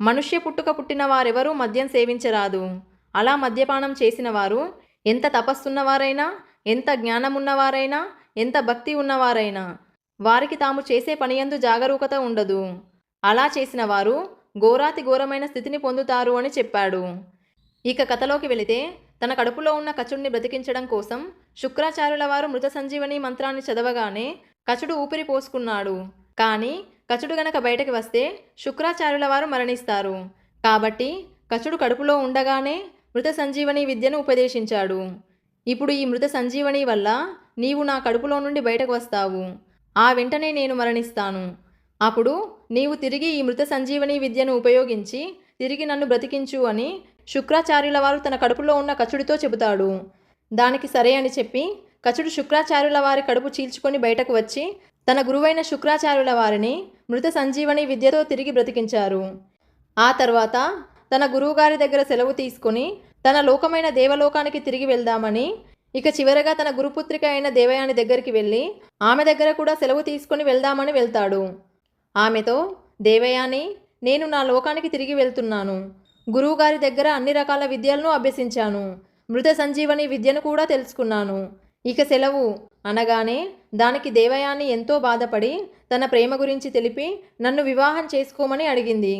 మనుష్య పుట్టుక పుట్టిన వారెవరూ మద్యం సేవించరాదు. అలా మద్యపానం చేసిన వారు ఎంత తపస్సున్నవారైనా ఎంత జ్ఞానమున్నవారైనా ఎంత భక్తి ఉన్నవారైనా వారికి తాము చేసే పనియందు జాగరూకత ఉండదు. అలా చేసిన వారు ఘోరాతి ఘోరమైన స్థితిని పొందుతారు అని చెప్పాడు. ఇక కథలోకి వెళితే తన కడుపులో ఉన్న కచుడిని బ్రతికించడం కోసం శుక్రాచార్యుల వారు మృత సంజీవని మంత్రాన్ని చదవగానే కచుడు ఊపిరి పోసుకున్నాడు. కానీ కచుడు గనక బయటకు వస్తే శుక్రాచార్యుల వారు మరణిస్తారు. కాబట్టి కచుడు కడుపులో ఉండగానే మృత సంజీవని విద్యను ఉపదేశించాడు. ఇప్పుడు ఈ మృత సంజీవని వల్ల నీవు నా కడుపులో నుండి బయటకు వస్తావు. ఆ వెంటనే నేను మరణిస్తాను. అప్పుడు నీవు తిరిగి ఈ మృత సంజీవని విద్యను ఉపయోగించి తిరిగి నన్ను బ్రతికించు అని శుక్రాచార్యుల వారు తన కడుపులో ఉన్న కచుడితో చెబుతాడు. దానికి సరే అని చెప్పి కచుడు శుక్రాచార్యుల వారి కడుపు చీల్చుకొని బయటకు వచ్చి తన గురువైన శుక్రాచార్యుల వారిని మృత సంజీవని విద్యతో తిరిగి బ్రతికించారు. ఆ తర్వాత తన గురువుగారి దగ్గర సెలవు తీసుకొని తన లోకమైన దేవలోకానికి తిరిగి వెళ్దామని ఇక చివరగా తన గురుపుత్రిక అయిన దేవయాని దగ్గరికి వెళ్ళి ఆమె దగ్గర కూడా సెలవు తీసుకుని వెళ్దామని వెళ్తాడు. ఆమెతో దేవయాని నేను నా లోకానికి తిరిగి వెళ్తున్నాను. గురువుగారి దగ్గర అన్ని రకాల విద్యలను అభ్యసించాను. మృత సంజీవని విద్యను కూడా తెలుసుకున్నాను. ఇక సెలవు. అనగానే దానికి దేవయాని ఎంతో బాధపడి తన ప్రేమ గురించి తెలిపి నన్ను వివాహం చేసుకోమని అడిగింది.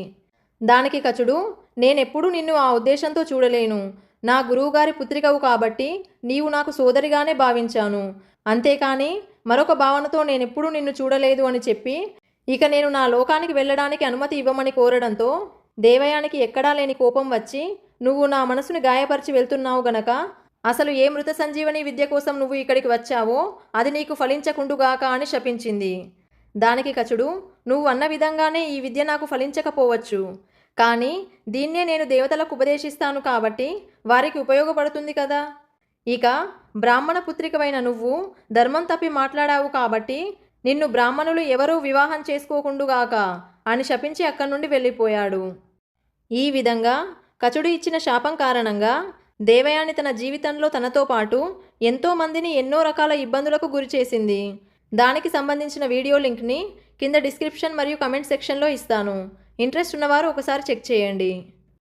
దానికి కచుడు నేనెప్పుడూ నిన్ను ఆ ఉద్దేశంతో చూడలేను. నా గురువుగారి పుత్రికవు కాబట్టి నీవు నాకు సోదరిగానే భావించాను. అంతేకాని మరొక భావనతో నేనెప్పుడూ నిన్ను చూడలేదు అని చెప్పి ఇక నేను నా లోకానికి వెళ్ళడానికి అనుమతి ఇవ్వమని కోరడంతో దేవయానికి ఎక్కడా లేని కోపం వచ్చి నువ్వు నా మనసుని గాయపరిచి వెళ్తున్నావు గనక అసలు ఏ మృత సంజీవని విద్య కోసం నువ్వు ఇక్కడికి వచ్చావో అది నీకు ఫలించకుండుగాక అని శపించింది. దానికి కచుడు నువ్వు అన్న విధంగానే ఈ విద్య నాకు ఫలించకపోవచ్చు. కానీ దీన్నే నేను దేవతలకు ఉపదేశిస్తాను కాబట్టి వారికి ఉపయోగపడుతుంది కదా. ఇక బ్రాహ్మణ పుత్రికవైన నువ్వు ధర్మం తప్పి మాట్లాడావు కాబట్టి నిన్ను బ్రాహ్మణులు ఎవరూ వివాహం చేసుకోకుండుగాక అని శపించి అక్కడి నుండి వెళ్ళిపోయాడు. ఈ విధంగా కచుడు ఇచ్చిన శాపం కారణంగా దేవయాని తన జీవితంలో తనతో పాటు ఎంతో మందిని ఎన్నో రకాల ఇబ్బందులకు గురి చేసింది. దానికి సంబంధించిన వీడియో లింక్ని కింద డిస్క్రిప్షన్ మరియు కమెంట్ సెక్షన్లో ఇస్తాను. ఇంట్రెస్ట్ ఉన్నవారు ఒకసారి చెక్ చేయండి.